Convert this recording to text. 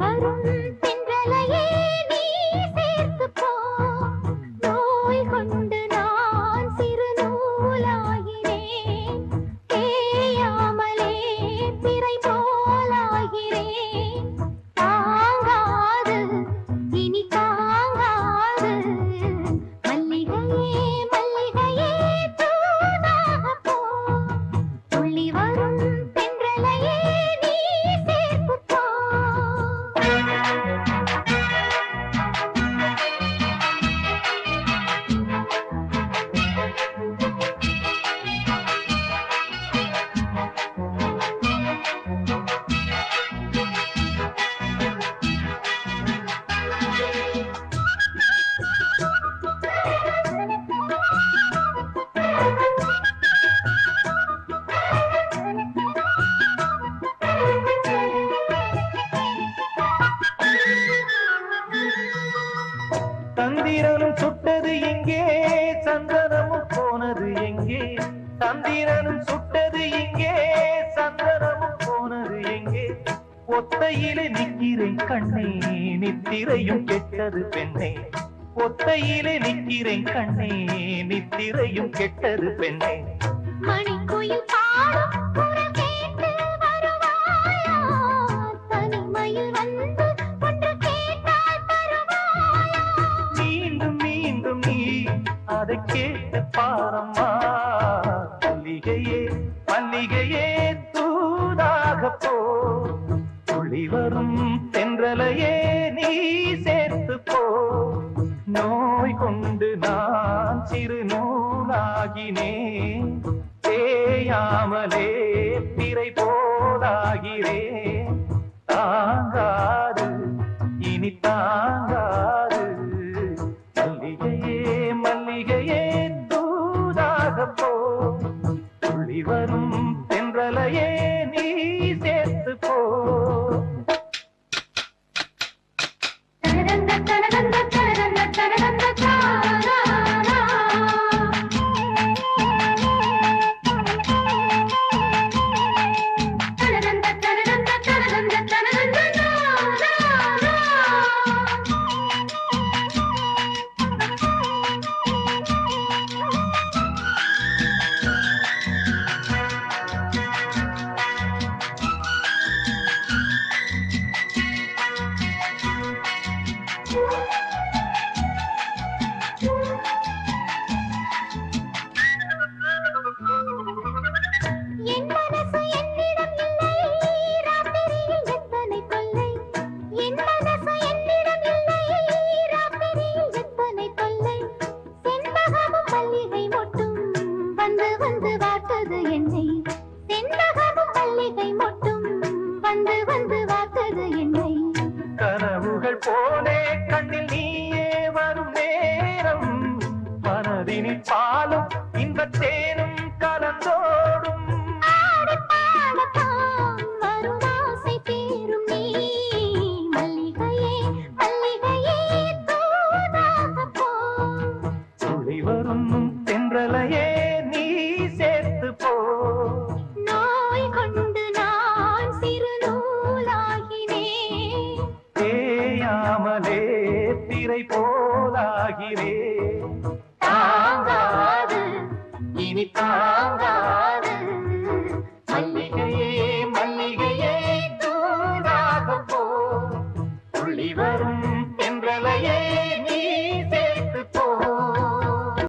झरुण சந்திரனும் சுட்டது எங்கே சந்திரமும் போனது எங்கே? சந்திரனும் சுட்டது எங்கே சந்திரமும் போனது எங்கே? ஒத்தையிலே நிக்கிறேன் கண்ணே நித்திரையும் கெட்டது பெண்ணே. ஒத்தையிலே நிக்கிறேன் கண்ணே நித்திரையும் கெட்டது பெண்ணே. மணி கொயில் பாடும் பாரம்மா. மல்லிகையே மல்லிகையே தூதாக போ. துளி வரும் தென்றலையே நீ சேர்த்து போ. நோய் கொண்டு நான் சிறு நூலாகினேன். தேயாமலே பிறை போலாகிறேன். தாங்காது இனி தாங்க காத்தது என்னை. கனவுகள் போனே கண்ணில் நீயே வரும் நேரம். மனதினில் பாலும் தாங்கிறேன் இனி